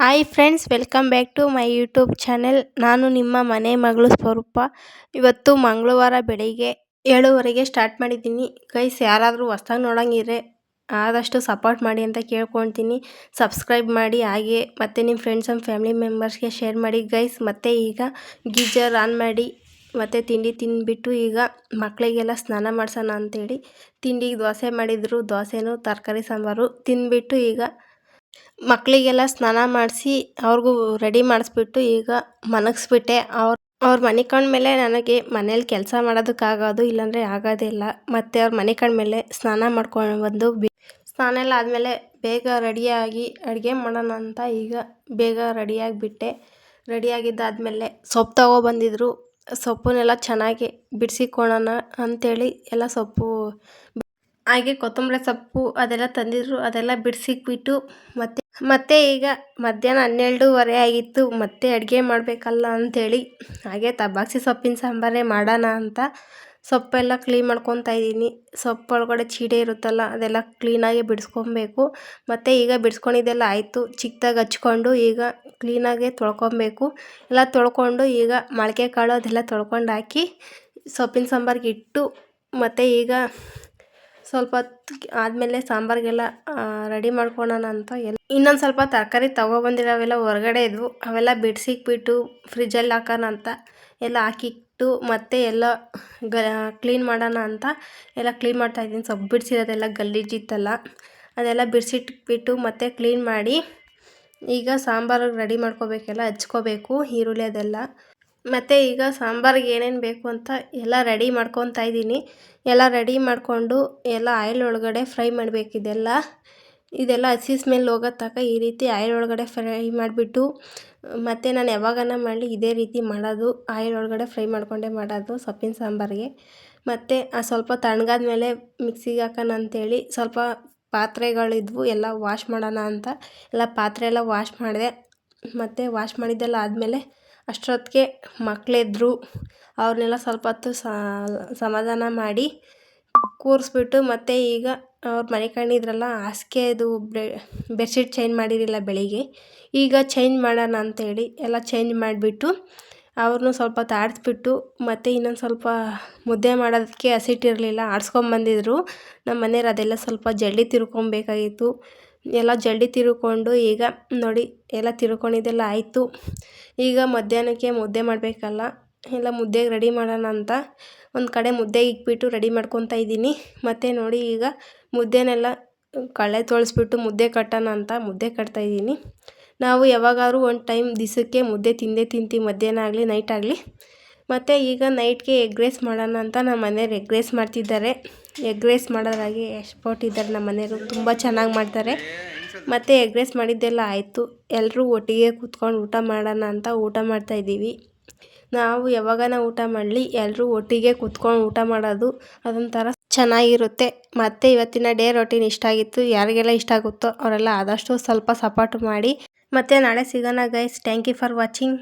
Hi friends welcome back to my YouTube channel ನಾನು ನಿಮ್ಮ ಮನೆ ಮಗಳು ಸ್ವರೂಪ. ಇವತ್ತು ಮಂಗಳವಾರ ಬೆಳಿಗ್ಗೆ ಏಳುವರೆಗೆ ಸ್ಟಾರ್ಟ್ ಮಾಡಿದ್ದೀನಿ. ಗೈಸ್ ಯಾರಾದರೂ ಹೊಸ್ದಾಗಿ ನೋಡೋಂಗಿದ್ರೆ ಆದಷ್ಟು ಸಪೋರ್ಟ್ ಮಾಡಿ ಅಂತ ಕೇಳ್ಕೊತೀನಿ ಸಬ್ಸ್ಕ್ರೈಬ್ ಮಾಡಿ, ಹಾಗೆ ಮತ್ತು ನಿಮ್ಮ ಫ್ರೆಂಡ್ಸ್ ಆ್ಯಂಡ್ ಫ್ಯಾಮಿಲಿ ಮೆಂಬರ್ಸ್ಗೆ ಶೇರ್ ಮಾಡಿ. ಗೈಸ್ ಮತ್ತು ಈಗ ಗೀಜರ್ ಆನ್ ಮಾಡಿ, ಮತ್ತು ತಿಂಡಿ ತಿಂದುಬಿಟ್ಟು ಈಗ ಮಕ್ಕಳಿಗೆಲ್ಲ ಸ್ನಾನ ಮಾಡ್ಸೋಣ ಅಂತೇಳಿ ತಿಂಡಿಗೆ ದೋಸೆ ಮಾಡಿದರು. ದೋಸೆನೂ ತರಕಾರಿ ಸಾಂಬಾರು ತಿಂದುಬಿಟ್ಟು ಈಗ ಮಕ್ಕಳಿಗೆಲ್ಲ ಸ್ನಾನ ಮಾಡಿಸಿ ಅವ್ರಿಗೂ ರೆಡಿ ಮಾಡಿಸ್ಬಿಟ್ಟು ಈಗ ಮನಗಿಸ್ಬಿಟ್ಟೆ ಅವ್ರು ಅವ್ರು ಮನೆ ಮೇಲೆ ನನಗೆ ಮನೇಲಿ ಕೆಲಸ ಮಾಡೋದಕ್ಕಾಗೋದು ಇಲ್ಲಾಂದರೆ ಇಲ್ಲ. ಮತ್ತು ಅವ್ರ ಮನೆ ಮೇಲೆ ಸ್ನಾನ ಮಾಡ್ಕೊಂಡು ಬಂದು ಬಿ, ಸ್ನಾನ ಎಲ್ಲ ಆದಮೇಲೆ ಬೇಗ ರೆಡಿಯಾಗಿ ಅಡುಗೆ ಮಾಡೋಣ ಅಂತ ಈಗ ಬೇಗ ರೆಡಿಯಾಗಿಬಿಟ್ಟೆ. ರೆಡಿಯಾಗಿದ್ದಾದಮೇಲೆ ಸೊಪ್ಪು ತಗೊಬಂದಿದ್ರು ಸೊಪ್ಪನ್ನೆಲ್ಲ ಚೆನ್ನಾಗಿ ಬಿಡಿಸಿಕೊಳ್ಳೋಣ ಅಂಥೇಳಿ ಎಲ್ಲ ಸೊಪ್ಪು ಹಾಗೆ ಕೊತ್ತಂಬರಿ ಸೊಪ್ಪು ಅದೆಲ್ಲ ತಂದಿದ್ರು. ಅದೆಲ್ಲ ಬಿಡಿಸಿಕ್ಬಿಟ್ಟು ಮತ್ತು ಮತ್ತೆ ಈಗ ಮಧ್ಯಾಹ್ನ ಹನ್ನೆರಡೂವರೆ ಆಗಿತ್ತು, ಮತ್ತೆ ಅಡುಗೆ ಮಾಡಬೇಕಲ್ಲ ಅಂಥೇಳಿ. ಹಾಗೆ ತಬಾಕ್ಸಿ ಸೊಪ್ಪಿನ ಸಾಂಬಾರೇ ಮಾಡೋಣ ಅಂತ ಸೊಪ್ಪೆಲ್ಲ ಕ್ಲೀನ್ ಮಾಡ್ಕೊತಾ ಇದ್ದೀನಿ. ಸೊಪ್ಪು ಒಳಗಡೆ ಚೀಡೆ ಇರುತ್ತಲ್ಲ, ಅದೆಲ್ಲ ಕ್ಲೀನಾಗಿ ಬಿಡಿಸ್ಕೊಬೇಕು. ಮತ್ತು ಈಗ ಬಿಡಿಸ್ಕೊಂಡಿದ್ದೆಲ್ಲ ಆಯಿತು, ಚಿಕ್ಕದಾಗಿ ಹಚ್ಕೊಂಡು ಈಗ ಕ್ಲೀನಾಗೆ ತೊಳ್ಕೊಬೇಕು. ಎಲ್ಲ ತೊಳ್ಕೊಂಡು ಈಗ ಮೊಳಕೆ ಕಾಳು ಅದೆಲ್ಲ ತೊಳ್ಕೊಂಡು ಹಾಕಿ ಸೊಪ್ಪಿನ ಸಾಂಬಾರಿಗೆ ಇಟ್ಟು, ಮತ್ತು ಈಗ ಸ್ವಲ್ಪ ಹೊತ್ತು ಆದಮೇಲೆ ಸಾಂಬಾರಿಗೆಲ್ಲ ರೆಡಿ ಮಾಡ್ಕೊಳೋಣ ಅಂತ ಎಲ್ಲ. ಇನ್ನೊಂದು ಸ್ವಲ್ಪ ತರಕಾರಿ ತೊಗೊಬಂದಿರೋವೆಲ್ಲ ಹೊರಗಡೆ ಇದ್ವು. ಅವೆಲ್ಲ ಬಿಡಿಸಿಕ್ಬಿಟ್ಟು ಫ್ರಿಜ್ಜಲ್ಲಿ ಹಾಕೋಣ ಅಂತ ಎಲ್ಲ ಹಾಕಿಟ್ಟು ಮತ್ತೆ ಎಲ್ಲ ಗ ಕ್ಲೀನ್ ಮಾಡೋಣ ಅಂತ ಎಲ್ಲ ಕ್ಲೀನ್ ಮಾಡ್ತಾಯಿದ್ದೀನಿ ಸೊಪ್ಪು ಬಿಡಿಸಿರೋದೆಲ್ಲ ಗಲೀಜಿತ್ತಲ್ಲ ಅದೆಲ್ಲ ಬಿಡಿಸಿಟ್ಬಿಟ್ಟು ಮತ್ತೆ ಕ್ಲೀನ್ ಮಾಡಿ ಈಗ ಸಾಂಬಾರು ರೆಡಿ ಮಾಡ್ಕೋಬೇಕೆಲ್ಲ, ಹಚ್ಕೋಬೇಕು ಈರುಳ್ಳಿ ಅದೆಲ್ಲ. ಮತ್ತು ಈಗ ಸಾಂಬಾರಿಗೆ ಏನೇನು ಬೇಕು ಅಂತ ಎಲ್ಲ ರೆಡಿ ಮಾಡ್ಕೊತಾ ಇದ್ದೀನಿ. ಎಲ್ಲ ರೆಡಿ ಮಾಡಿಕೊಂಡು ಎಲ್ಲ ಆಯಿಲ್ ಒಳಗಡೆ ಫ್ರೈ ಮಾಡಬೇಕಿದೆಲ್ಲ ಇದೆಲ್ಲ. ಹಸಿ ಸ್ಮೆಲ್ ಹೋಗೋ ತನಕ ಈ ರೀತಿ ಆಯಿಲ್ ಒಳಗಡೆ ಫ್ರೈ ಮಾಡಿಬಿಟ್ಟು, ಮತ್ತು ನಾನು ಯಾವಾಗನ ಮಾಡಲಿ ಇದೇ ರೀತಿ ಮಾಡೋದು. ಆಯಿಲ್ ಒಳಗಡೆ ಫ್ರೈ ಮಾಡಿಕೊಂಡೇ ಮಾಡೋದು ಸೊಪ್ಪಿನ ಸಾಂಬಾರಿಗೆ. ಮತ್ತು ಸ್ವಲ್ಪ ತಣ್ಣಗಾದ ಮೇಲೆ ಮಿಕ್ಸಿಗೆ ಹಾಕೋಣ ಅಂಥೇಳಿ ಸ್ವಲ್ಪ ಪಾತ್ರೆಗಳಿದ್ವು, ಎಲ್ಲ ವಾಶ್ ಮಾಡೋಣ ಅಂತ. ಎಲ್ಲ ಪಾತ್ರೆ ಎಲ್ಲ ವಾಶ್ ಮಾಡಿದೆ. ಮತ್ತು ವಾಶ್ ಮಾಡಿದ್ದೆಲ್ಲ ಆದಮೇಲೆ ಅಷ್ಟೊತ್ತಿಗೆ ಮಕ್ಕಳೆದ್ರು ಅವ್ರನ್ನೆಲ್ಲ ಸ್ವಲ್ಪ ಹೊತ್ತು ಸಮಾಧಾನ ಮಾಡಿ ಕೂರಿಸ್ಬಿಟ್ಟು ಮತ್ತು ಈಗ ಅವ್ರು ಮಲ್ಕೊಂಡಿದ್ರಲ್ಲ ಹಾಸಿಗೆದು ಬೆಡ್ಶೀಟ್ ಚೇಂಜ್ ಮಾಡಿರಲಿಲ್ಲ ಬೆಳಿಗ್ಗೆ. ಈಗ ಚೇಂಜ್ ಮಾಡೋಣ ಅಂತೇಳಿ ಎಲ್ಲ ಚೇಂಜ್ ಮಾಡಿಬಿಟ್ಟು ಅವ್ರನ್ನೂ ಸ್ವಲ್ಪ ಹೊತ್ತು ಆಡಿಸ್ಬಿಟ್ಟು ಮತ್ತು ಇನ್ನೊಂದು ಸ್ವಲ್ಪ ಮುದ್ದೆ ಮಾಡೋದಕ್ಕೆ ಹಸಿಟ್ಟಿರಲಿಲ್ಲ ಆಡಿಸ್ಕೊಂಬಂದಿದ್ರು. ನಮ್ಮ ಮನೆಯವ್ರು ಅದೆಲ್ಲ ಸ್ವಲ್ಪ ಜಲ್ಲಿ ತಿರ್ಕೊಬೇಕಾಗಿತ್ತು. ಎಲ್ಲ ಜಲ್ಡಿ ತಿರ್ಕೊಂಡು ಈಗ ನೋಡಿ ಎಲ್ಲ ತಿರ್ಕೊಂಡಿದ್ದೆಲ್ಲ ಆಯಿತು. ಈಗ ಮಧ್ಯಾಹ್ನಕ್ಕೆ ಮುದ್ದೆ ಮಾಡಬೇಕಲ್ಲ, ಎಲ್ಲ ಮುದ್ದೆಗೆ ರೆಡಿ ಮಾಡೋಣ ಅಂತ ಒಂದು ಕಡೆ ಮುದ್ದೆ ಇಕ್ಬಿಟ್ಟು ರೆಡಿ ಮಾಡ್ಕೊತಾ ಇದ್ದೀನಿ. ಮತ್ತು ನೋಡಿ ಈಗ ಮುದ್ದೆನೆಲ್ಲ ಕಳೆ ತೊಳೆಸ್ಬಿಟ್ಟು ಮುದ್ದೆ ಕಟ್ಟೋಣ ಅಂತ ಮುದ್ದೆ ಕಟ್ತಾಯಿದ್ದೀನಿ ನಾವು ಯಾವಾಗಾದ್ರೂ ಒಂದು ಟೈಮ್ ದಿವಸಕ್ಕೆ ಮುದ್ದೆ ತಿಂದೇ ತಿಂತೀವಿ, ಮಧ್ಯಾಹ್ನ ಆಗಲಿ, ನೈಟ್ ಆಗಲಿ. ಮತ್ತು ಈಗ ನೈಟ್ಗೆ ಎಗ್ ರೈಸ್ ಮಾಡೋಣ ಅಂತ ನಮ್ಮ ಮನೆಯವ್ರು ಎಗ್ ರೈಸ್ ಮಾಡ್ತಿದ್ದಾರೆ. ಎಗ್ ರೈಸ್ ಮಾಡೋದಾಗಿ ಎಕ್ಸ್ಪರ್ಟ್ ಇದ್ದಾರೆ ನಮ್ಮ ಮನೆಯವರು, ತುಂಬ ಚೆನ್ನಾಗಿ ಮಾಡ್ತಾರೆ. ಮತ್ತು ಎಗ್ ರೈಸ್ ಮಾಡಿದ್ದೆಲ್ಲ ಆಯಿತು. ಎಲ್ಲರೂ ಒಟ್ಟಿಗೆ ಕೂತ್ಕೊಂಡು ಊಟ ಮಾಡೋಣ ಅಂತ ಊಟ ಮಾಡ್ತಾಯಿದ್ದೀವಿ ನಾವು ಯಾವಾಗನ ಊಟ ಮಾಡಲಿ ಎಲ್ಲರೂ ಒಟ್ಟಿಗೆ ಕೂತ್ಕೊಂಡು ಊಟ ಮಾಡೋದು ಅದೊಂಥರ ಚೆನ್ನಾಗಿರುತ್ತೆ. ಮತ್ತು ಇವತ್ತಿನ ಡೇ ರೊಟೀನ್ ಇಷ್ಟ ಆಗಿತ್ತು. ಯಾರಿಗೆಲ್ಲ ಇಷ್ಟ ಆಗುತ್ತೋ ಅವರೆಲ್ಲ ಆದಷ್ಟು ಸ್ವಲ್ಪ ಸಪೋರ್ಟ್ ಮಾಡಿ. ಮತ್ತು ನಾಳೆ ಸಿಗೋಣ guys thank you for watching